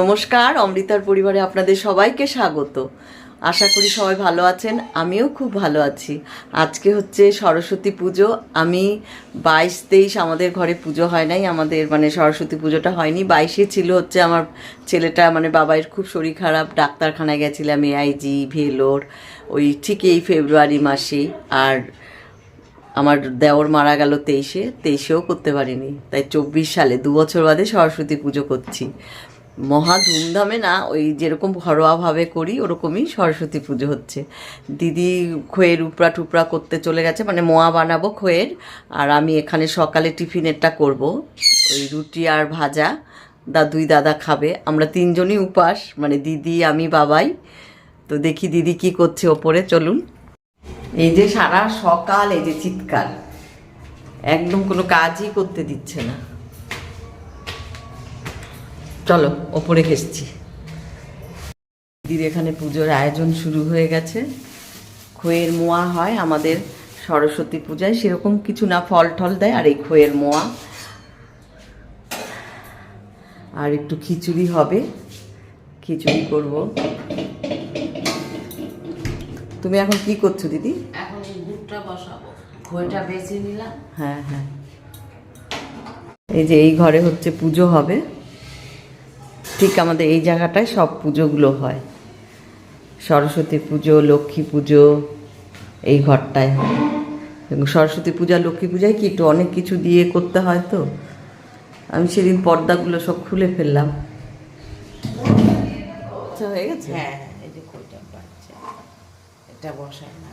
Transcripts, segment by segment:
নমস্কার, অমৃতার পরিবারে আপনাদের সবাইকে স্বাগত। আশা করি সবাই ভালো আছেন, আমিও খুব ভালো আছি। আজকে হচ্ছে সরস্বতী পুজো। আমি বাইশ তেইশ আমাদের ঘরে পুজো হয় নাই, আমাদের মানে সরস্বতী পুজোটা হয়নি। বাইশে ছিল হচ্ছে আমার ছেলেটা মানে বাবাইয়ের খুব শরীর খারাপ, ডাক্তারখানায় গেছিলাম এআইজি ভেলোর, ওই ঠিক এই ফেব্রুয়ারি মাসেই আর আমার দেওর মারা গেল তেইশে, তেইশেও করতে পারিনি। তাই চব্বিশ সালে, দু বছর বাদে সরস্বতী পুজো করছি। মহা ধুমধামে না ওই যেরকম ঘরোয়াভাবে করি, ওরকমই সরস্বতী পুজো হচ্ছে। দিদি খোয়ের উপরা টুপরা করতে চলে গেছে মানে মোয়া বানাবো খোয়ের, আর আমি এখানে সকালে টিফিনেরটা করব। ওই রুটি আর ভাজা, দা দুই দাদা খাবে। আমরা তিনজনই উপাস মানে দিদি, আমি, বাবাই। তো দেখি দিদি কি করছে ওপরে, চলুন। এই যে সারা সকাল, এই যে চিৎকার। একদম কোনো কাজই করতে দিচ্ছে না। চলো ওপরে ঘেসছি দিদির এখানে পুজোর আয়োজন শুরু হয়ে গেছে। খোয়ের মোয়া হয় আমাদের সরস্বতী পূজায় সেরকম কিছু না ফল টল দেয় আর এই খোয়ের মোয়া। আর একটু খিচুড়ি হবে খিচুড়ি করব। তুমি এখন কি করছ দিদি? এখন এই দুধটা বসাবো। খইটা বেছে নিলাম। হ্যাঁ হ্যাঁ। এই যে এই ঘরে হচ্ছে পুজো হবে। ঠিক আমাদের এই জায়গাটায় সব পুজোগুলো হয়। সরস্বতী পুজো লক্ষ্মী পুজো এই ঘরটায় হয়। এবং সরস্বতী পূজা লক্ষ্মী পূজায় কি একটু অনেক কিছু দিয়ে করতে হয় তো? আমি সেদিন পর্দাগুলো সব খুলে ফেললাম। আচ্ছা হয়ে গেছে? হ্যাঁ এই যে এটা বসাই না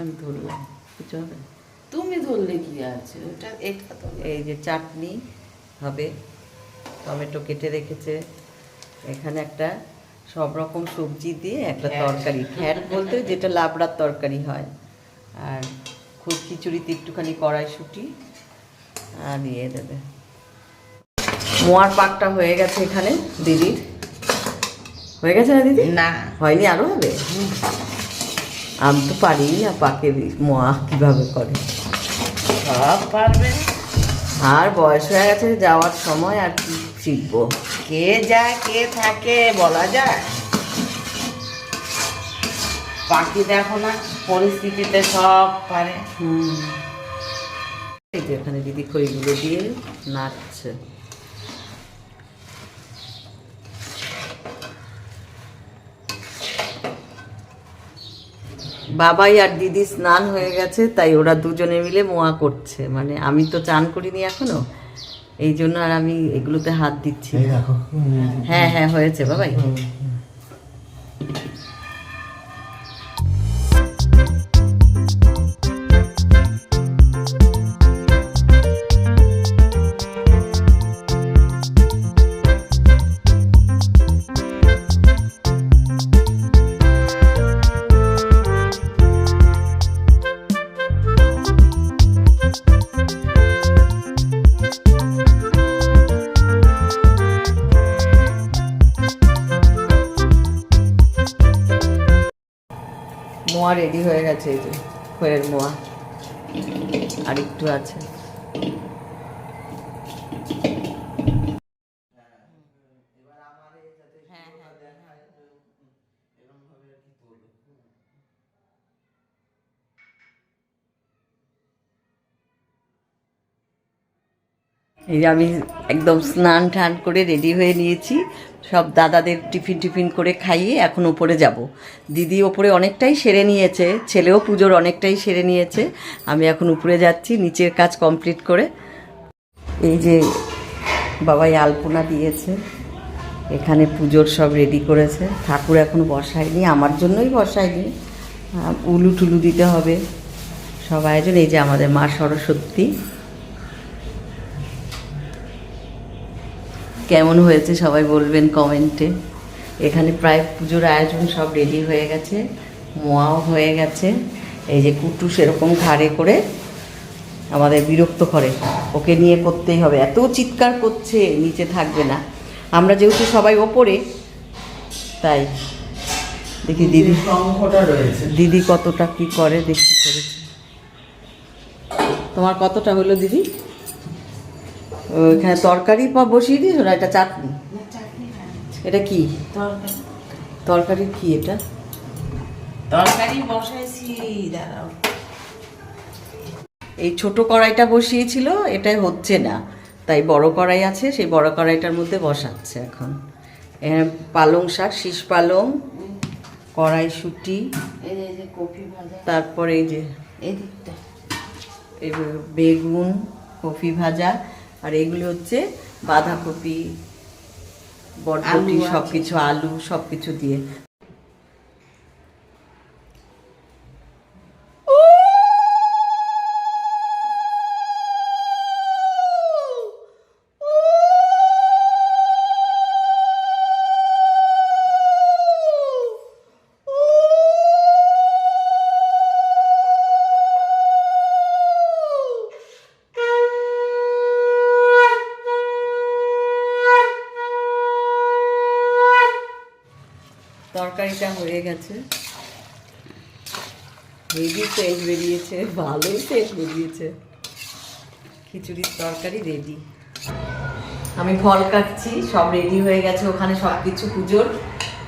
আমি ধরলাম। কিছু হবে তুমি ধরলে কি আছে? ওটা এটা তো এই যে চাটনি হবে। টমেটো কেটে রেখেছে। এখানে একটা সব রকম সবজি দিয়ে একটা তরকারি। খ্যার বলতে যেটা লাবড়ার তরকারি হয়। আর খুব খিচুড়িতে একটুখানি কড়াইশুটি। আর ইয়ে দেবে। মোয়ার পাকটা হয়ে গেছে এখানে দিদির। হয়ে গেছে না দিদি? না। হয়নি আরও হবে? আমি তো পারি না পাকে মোয়া কীভাবে করে। সব পারবে। আর বয়স হয়ে গেছে যাওয়ার সময় আর কি শিখব। কে যায় কে থাকে বলা যায়? পাখি দেখো না পরিস্থিতিতে সব পারে। হুম। এই যে এখানে দিদি খড়িগুলো দিয়ে নাচছে বাবাই আর দিদি স্নান হয়ে গেছে তাই ওরা দুজনে মিলে মোয়া করছে। মানে আমি তো চান করিনি এখনও। এই জন্য আর আমি এগুলোতে হাত দিচ্ছি হ্যাঁ হ্যাঁ হয়েছে বাবাই। রেডি হয়ে গেছে এই যে খয়ের মোয়া। আর একটু আছে। এই যে আমি একদম স্নান টান করে রেডি হয়ে নিয়েছি। সব দাদাদের টিফিন টিফিন করে খাইয়ে এখন ওপরে যাব। দিদি ওপরে অনেকটাই সেরে নিয়েছে, ছেলেও পুজোর অনেকটাই সেরে নিয়েছে। আমি এখন উপরে যাচ্ছি, নিচের কাজ কমপ্লিট করে। এই যে বাবাই আলপনা দিয়েছে, এখানে পুজোর সব রেডি করেছে। ঠাকুর এখনও বসায়নি, আমার জন্যই বসায়নি। উলু টুলু দিতে হবে। সব আয়োজন, এই যে আমাদের মা সরস্বতী। কেমন হয়েছে সবাই বলবেন কমেন্টে। এখানে প্রায় পুজোর আয়োজন সব রেডি হয়ে গেছে মোয়াও হয়ে গেছে। এই যে কুটু সেরকম ঘাড়ে করে আমাদের বিরক্ত করে। ওকে নিয়ে করতেই হবে। এত চিৎকার করছে নিচে থাকবে না। আমরা যেহেতু সবাই ওপরে তাই। দেখি দিদি। দিদি কতটা কি করে দেখি। করেছে তোমার কতটা হলো দিদি? ওইখানে তরকারি বসিয়ে দিস না এটা চাটনি? এটা কি? তরকারি। তরকারি কি এটা? তরকারি বসাইছি দাঁড়াও। এই ছোট কড়াইটা বসিয়েছিল এটাই হচ্ছে না। তাই বড় কড়াই আছে সেই বড় কড়াইটার মধ্যে বসাচ্ছে এখন। এখানে পালং শাক শীষ পালং কড়াইশুটি তারপরে এই যে এই বেগুন কফি ভাজা আর এগুলি হচ্ছে বাঁধাকপি বরবটি। সব কিছু আলু সব কিছু দিয়ে তরকারিটা হয়ে গেছে। হেভি সেন্ট বেরিয়েছে ভালোই সেন্ট বেরিয়েছে। খিচুড়ির তরকারি রেডি আমি ফল কাটছি, সব রেডি হয়ে গেছে ওখানে সব কিছু পুজোর।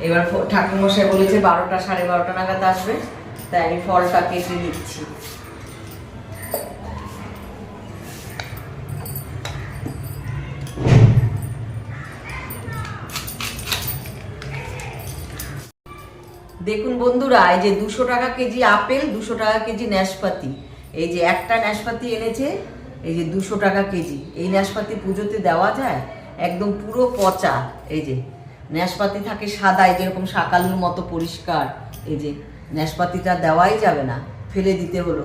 এবার ঠাকুরমশাই বলেছে বারোটা, সাড়ে বারোটা নাগাদ আসবে। তাই আমি ফলটা কেটে নিচ্ছি। দেখুন বন্ধুরা এই যে দুশো টাকা কেজি আপেল দুশো টাকা কেজি নাশপাতি এই যে একটা নাশপাতি এনেছে এই যে দুশো টাকা কেজি। এই নাশপাতি পুজোতে দেওয়া যায়? একদম পুরো পচা এই যে। নাশপাতি থাকে সাদা এই যেরকম শাকালুর মতো পরিষ্কার। এই যে নাশপাতিটা দেওয়াই যাবে না ফেলে দিতে হলো।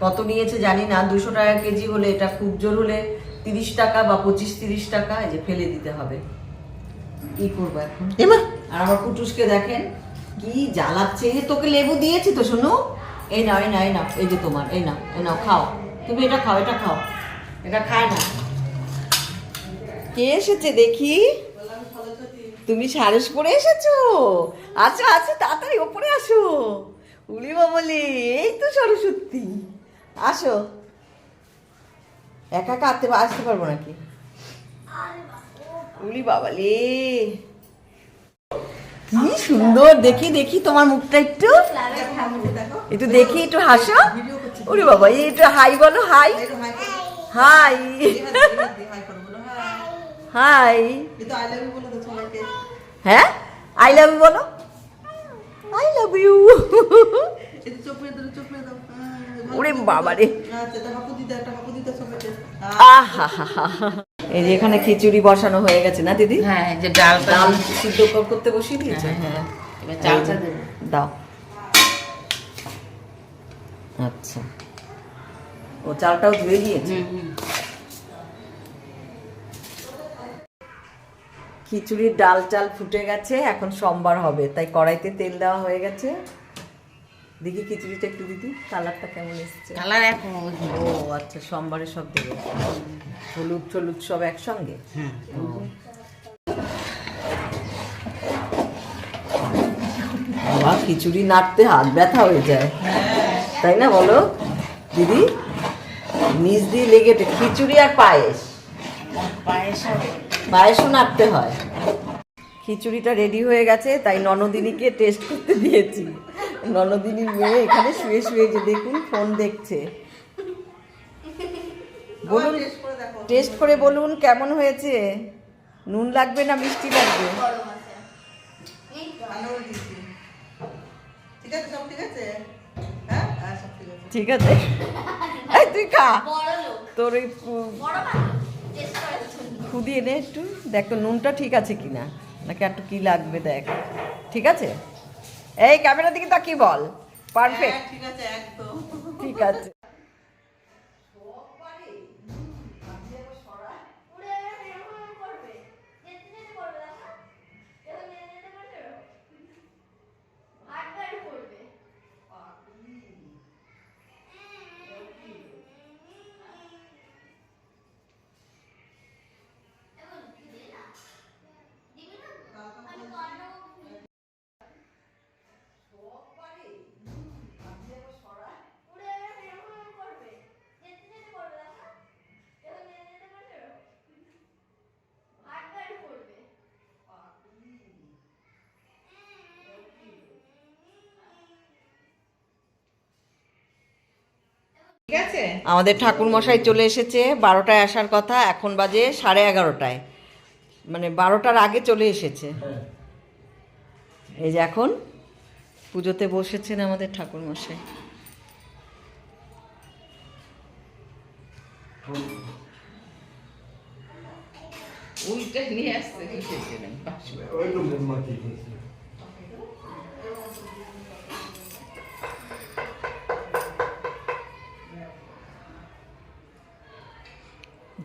কত নিয়েছে জানি না দুশো টাকা কেজি হলে এটা খুব জোর হলে তিরিশ টাকা বা পঁচিশ তিরিশ টাকা এই যে ফেলে দিতে হবে। কি করব এখন? আর আমার কুটুসকে দেখেন। কি জ্বালাচ্ছে? তোকে লেবু দিয়েছি তো শোনো এই নাও এই নাও এই নাও, এই যে তোমার, এই নাও এই নাও, খাও। তুমি এটা খাও এটা খাও। এটা খায় না। কে এসেছে দেখি? তুমি সারস পরে এসেছ? আচ্ছা আচ্ছা তাড়াতাড়ি ওপরে আসো। উলি বলে এই তো সরস্বতী। আসো। একা আসতে আসতে পারব নাকি? উলি বাবালে। কি সুন্দর দেখি দেখি তোমার মুখটা একটু। একটু দেখি একটু হাসো। ওরে বাবা এই একটু হাই বলো হাই। হাই। হাই। হ্যাঁ? আই লাভ ইউ বলো। আই লাভ ইউ ওরে বাবা রে আহা এই যে এখানে খিচুড়ি বসানো হয়ে গেছে না দিদি? হ্যাঁ এই যে ডালটা ডাল সিদ্ধ করতে বসিয়ে দিয়েছে? হ্যাঁ, এবার চালটা দেবো। দাও। আচ্ছা। ও চালটাও ধুয়ে দিয়েছে? খিচুড়ির ডাল চাল ফুটে গেছে এখন সোমবার হবে তাই কড়াইতে তেল দেওয়া হয়ে গেছে। দেখি খিচুড়িটা একটু দিদি কালারটা কেমন এসেছে? কালার এখন ও আচ্ছা সোমবারে সব দেবে। হলুদ টলুদ সব একসঙ্গে? হ্যাঁ। বাবা খিচুড়ি নাড়তে হাত ব্যথা হয়ে যায়। তাই না বলো? দিদি নিচ দিয়ে লেগে খিচুড়ি আর পায়েস। পায়েস পায়েসও নাড়তে হয়। খিচুড়িটা রেডি হয়ে গেছে তাই ননদিনীকে টেস্ট করতে দিয়েছি। ননদিনীর মেয়ে এখানে শুয়ে শুয়ে যে দেখুন ফোন দেখছে। বলুন টেস্ট করে বলুন কেমন হয়েছে? নুন লাগবে না মিষ্টি লাগবে? ঠিক আছে এই তুই খা। তোর ওই পু- খুদি এনে একটু দেখ নুনটা ঠিক আছে কিনা? নাকি একটু কি লাগবে দেখ। ঠিক আছে? এই ক্যামেরা দিকে তা কি বল পারফেক্ট ঠিক আছে একদম। ঠিক আছে। ঠিক আছে? আমাদের ঠাকুর মশাই চলে এসেছে বারোটায় আসার কথা এখন বাজে সাড়ে এগারোটায়। মানে বারোটার আগে চলে এসেছে। এই যে এখন পুজোতে বসেছেন আমাদের ঠাকুর মশাই উল্টে নিয়ে আসতে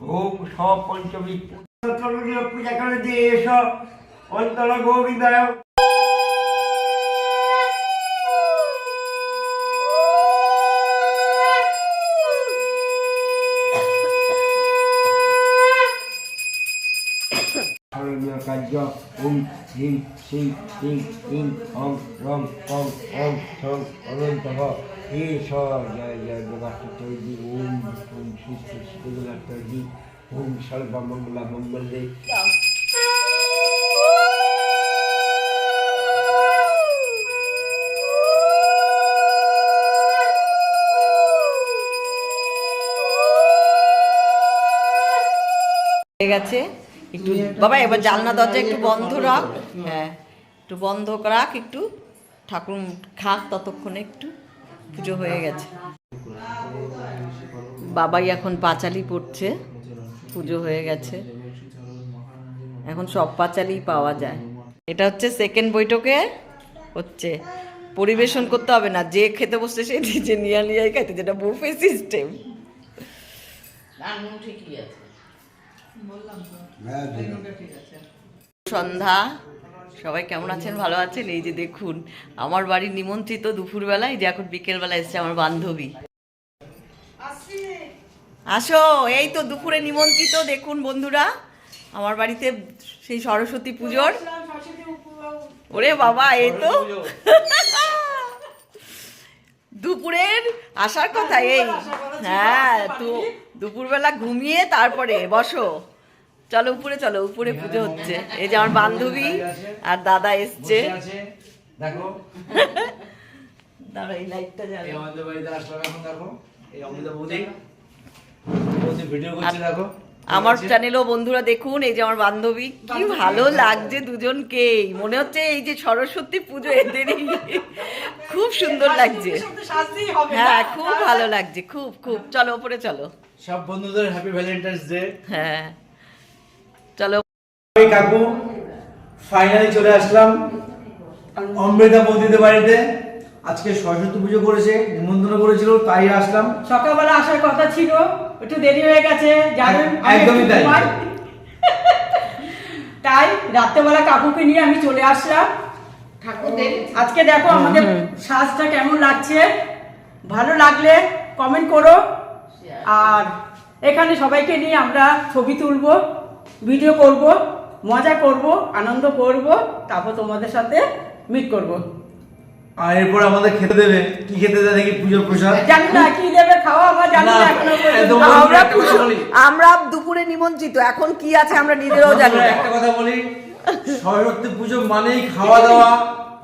ওম সব পঞ্চমী পূজা করে দিয়ে এসো। অন্তরা গৌরী দাও স্মরণীয় কার্য ওম হ্রিম শ্রীম হিং ইং, অং, রং, কং, অং সং অনন্ত হে স, জয় জয় দেবাস্ত তৈরি ওম ওম সুস্থ সুস্থ তৈরি ওম সর্বমঙ্গলা মঙ্গলে। হয়ে গেছে। একটু বাবা এবার জানলা দরজা একটু বন্ধ রাখ। হ্যাঁ একটু বন্ধ রাখ একটু ঠাকুর খাক ততক্ষণে একটু পুজো হয়ে গেছে। বাবাই এখন পাঁচালি পড়ছে পুজো হয়ে গেছে। এখন সব পাঁচালি পাওয়া যায়। এটা হচ্ছে সেকেন্ড বৈঠকে হচ্ছে পরিবেশন করতে হবে না যে খেতে বসছে সে নিজে নিয়ে নিয়ে খাইতে যেটা বুফে সিস্টেম ঠিকই আছে। সন্ধ্যা, সবাই কেমন আছেন? ভালো আছেন? এই যে দেখুন, আমার বাড়ির নিমন্ত্রিত দুপুরবেলায় যে এখন বিকেলবেলা এসছে আমার বান্ধবী। আসো, এই তো দুপুরে নিমন্ত্রিত, দেখুন বন্ধুরা, আমার বাড়িতে সেই সরস্বতী পুজোর। ওরে বাবা, এই তো। দুপুরের আসার কথা, এই। হ্যাঁ তো দুপুরবেলা ঘুমিয়ে তারপরে, বসো। চলো উপরে চলো উপরে পুজো হচ্ছে। এই যে আমার বান্ধবী আর দাদা এসছে। দেখো। দাঁড়া এই লাইটটা জ্বালো। আমাদের বাড়িতে আসলাম এখন দেখো। এই অমৃতা বৌদি। বৌদি ভিডিও করছে দেখো। আমার চ্যানেলও বন্ধুরা দেখুন এই যে আমার বান্ধবী। কি ভালো লাগছে দুজনকেই। মনে হচ্ছে এই যে সরস্বতী পুজো এদেরই। খুব সুন্দর লাগছে। হ্যাঁ খুব ভালো লাগছে। খুব খুব। চলো উপরে চলো। সব বন্ধুদের হ্যাপি ভ্যালেন্টাইন্স ডে হ্যাঁ। চলো। কাকু ফাইনালি চলে আসলাম অমৃতা বৌদিদের বাড়িতে। আজকে সরস্বতী পুজো করেছে নিমন্ত্রণ করেছিল তাই আসলাম। সকালবেলা আসার কথা ছিল একটু দেরি হয়ে গেছে জানেন এক- একদমই তাই। তাই রাত্রেবেলা কাকুকে নিয়ে আমি চলে আসলাম। আজকে দেখো আমাদের সাজটা কেমন লাগছে। ভালো লাগলে কমেন্ট করো। আর এখানে সবাইকে নিয়ে আমরা ছবি তুলবো। ভিডিও করব মজা করব আনন্দ করব তারপর তোমাদের সাথে মিট করব। আর এরপর আমাদের খেতে দেবে। কি খেতে দেবে দেখি পুজোর প্রসাদ? জানি না কি দেবে খাওয়া আমরা জানি না। আমরা আমরা দুপুরে নিমন্ত্রিত এখন কি আছে আমরা নিজেরাও জানি না। একটা কথা বলি সরস্বতী পুজো মানেই খাওয়া দাওয়া।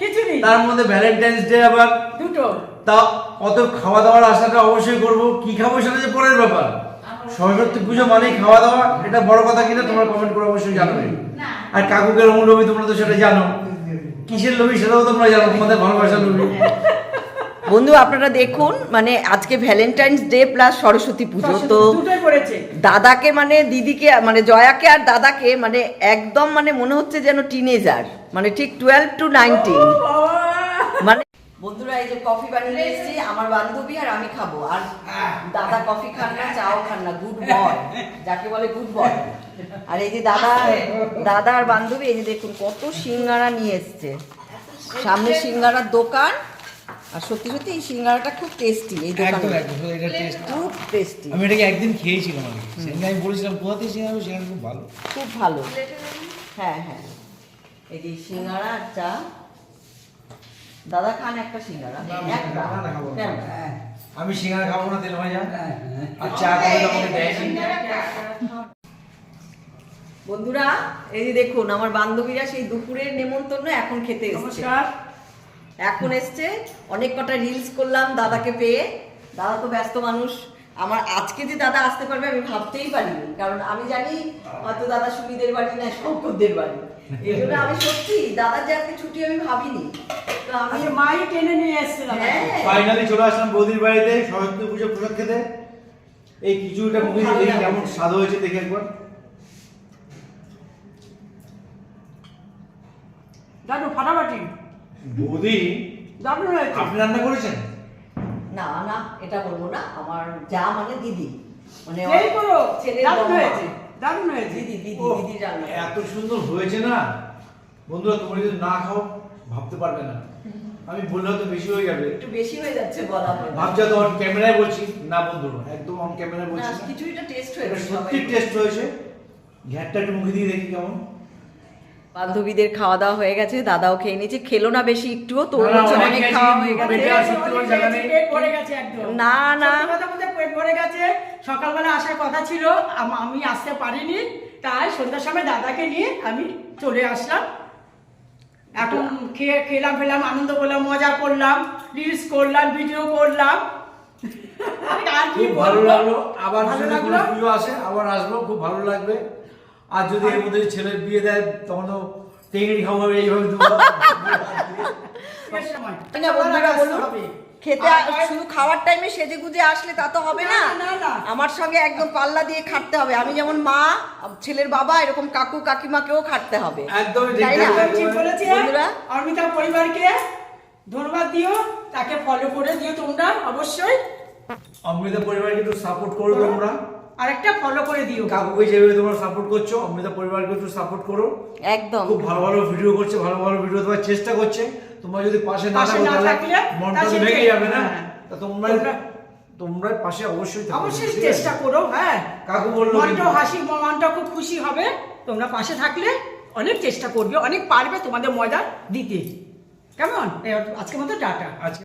কিছু নেই। তার মধ্যে ভ্যালেন্টাইন্স ডে আবার। দুটো। তা অত খাওয়া দাওয়ার আশাটা অবশ্যই করব। কি খাব সেটা যে পরের ব্যাপার। সরস্বতী পুজো মানেই খাওয়া দাওয়া এটা বড় কথা কিনা তোমরা কমেন্ট করে অবশ্যই জানাবে। আর কাকুকে রঙ লোভী তোমরা তো সেটা জানো। কিসের লোভী সেটাও তোমরা জানো তোমাদের ভালোবাসা লোভী। বন্ধু আপনারা দেখুন মানে আজকে ভ্যালেন্টাইন্স ডে প্লাস সরস্বতী পুজো তো দাদাকে মানে দিদিকে মানে জয়াকে আর দাদাকে মানে একদম মানে মনে হচ্ছে যেন টিনেজার মানে ঠিক টুয়েলভ টু নাইনটিন বন্ধুরা এই যে কফি বানিয়ে এসেছি আমার বান্ধবী আর আমি খাব। আর দাদা কফি খান না চাও খান না গুড বয় যাকে বলে গুড বয় আর এই যে দাদা দাদা আর বান্ধবী এই যে দেখুন কত সিঙ্গারা নিয়ে এসছে। সামনে সিঙ্গারার দোকান। আর সত্যি সত্যি এই সিঙ্গারাটা খুব টেস্টি এই একদম এটা টেস্ট খুব টেস্টি আমি এটাকে একদিন খেয়েছিলাম সেদিন আমি বলেছিলাম কোথাতে সিঙ্গারা সেখানে খুব ভালো। খুব ভালো। হ্যাঁ হ্যাঁ। এই যে সিঙ্গারা আর চা। দাদা খান একটা সিঙ্গারা। কেন? আমি সিঙ্গারা খাব না তেল ভাজা। আর চা করে আমাকে দেয়নি বন্ধুরা এই যে দেখুন আমার বান্ধবীরা সেই দুপুরের নেমন্তন্ন এখন খেতে এসছে। এখন এসছে অনেক কটা রিলস করলাম দাদাকে পেয়ে। দাদা তো ব্যস্ত মানুষ। আমার আজকে যে দাদা আসতে পারবে আমি ভাবতেই পারিনি। কারণ আমি জানি হয়তো দাদা সুবিধের বাড়ি না শঙ্করদের বাড়ি। এই জন্য আমি সত্যি দাদার যে আজকে ছুটি আমি ভাবিনি। তো আমি মাই টেনে নিয়ে এসেছিলাম হ্যাঁ। ফাইনালি চলে আসলাম বৌদির বাড়িতে সরস্বতী পুজো প্রসাদ খেতে। এই কিছুটা দেখি কেমন স্বাদ হয়েছে দেখে একবার। দাদু ফাটাফাটি। বৌদি আপনি রান্না করেছেন? না না এটা বলব না আমার যা মানে দিদি। মানে এই করো ছেলের দারুণ হয়েছে দারুণ হয়েছে। দিদি দিদি দিদি রান্না এত সুন্দর হয়েছে না? বন্ধুরা তোমরা যদি না খাও ভাবতে পারবে না। আমি বললে হয়তো বেশি হয়ে যাবে। একটু বেশি হয়ে যাচ্ছে বলা না। ভাবছ তো অন ক্যামেরায় বলছি। না বন্ধুরা একদম অন ক্যামেরায় বলছি না। কিছুটা টেস্ট হয়েছে সত্যি টেস্ট হয়েছে। ঘ্যাটটা একটু মুখে দিয়ে দেখি কেমন। বান্ধবীদের খাওয়া দাওয়া হয়ে গেছে দাদাও খেয়ে নিয়েছে খেলো না বেশি একটুও তোর হচ্ছে অনেক খাওয়া হয়ে গেছে। না, না। পেট ভরে গেছে। সকালবেলা আসার কথা ছিল আমি আসতে পারিনি তাই সন্ধ্যার সময় দাদাকে নিয়ে আমি চলে আসলাম। এখন খেয়ে খেলাম ফেলাম আনন্দ করলাম মজা করলাম রিলস করলাম ভিডিও করলাম। আর কি ভালো লাগল। আবার আসে আবার আসব খুব ভালো লাগবে। আর যদি এর মধ্যে ছেলের বিয়ে দেয় তখন তো টেঙ্গি খাব এইভাবে। খেতে শুধু খাওয়ার টাইমে সেজে গুজে আসলে তা তো হবে না। আমার সঙ্গে একদম পাল্লা দিয়ে খাটতে হবে। আমি যেমন মা ছেলের বাবা এরকম কাকু কাকিমাকেও খাটতে হবে। তাই না? ঠিক বলেছে। বন্ধুরা? অর্মিতা পরিবারকে ধন্যবাদ দিও তাকে ফলো করে দিও তোমরা অবশ্যই। অমৃতা পরিবারকে একটু সাপোর্ট করো তোমরা। আর একটা ফলো করে দিও। কাকুকে যেভাবে তোমরা সাপোর্ট করছ অমৃতা পরিবারকে একটু সাপোর্ট করো। একদম। খুব ভালো ভালো ভিডিও করছে ভালো ভালো ভিডিও দেওয়ার চেষ্টা করছে। তোমরা যদি পাশে না থাকো তাহলে মনটা তো ভেঙে যাবে না। হ্যাঁ। তা তোমরা তোমরা- তোমরা পাশে অবশ্যই থাকো অবশ্যই চেষ্টা করো হ্যাঁ। কাকু বলল কিন্তু। হাসি মনটা খুব খুশি হবে। তোমরা পাশে থাকলে অনেক চেষ্টা করবে অনেক পারবে তোমাদের ময়দা দিতে। কেমন? এই আজকের মতো টাটা। আজকে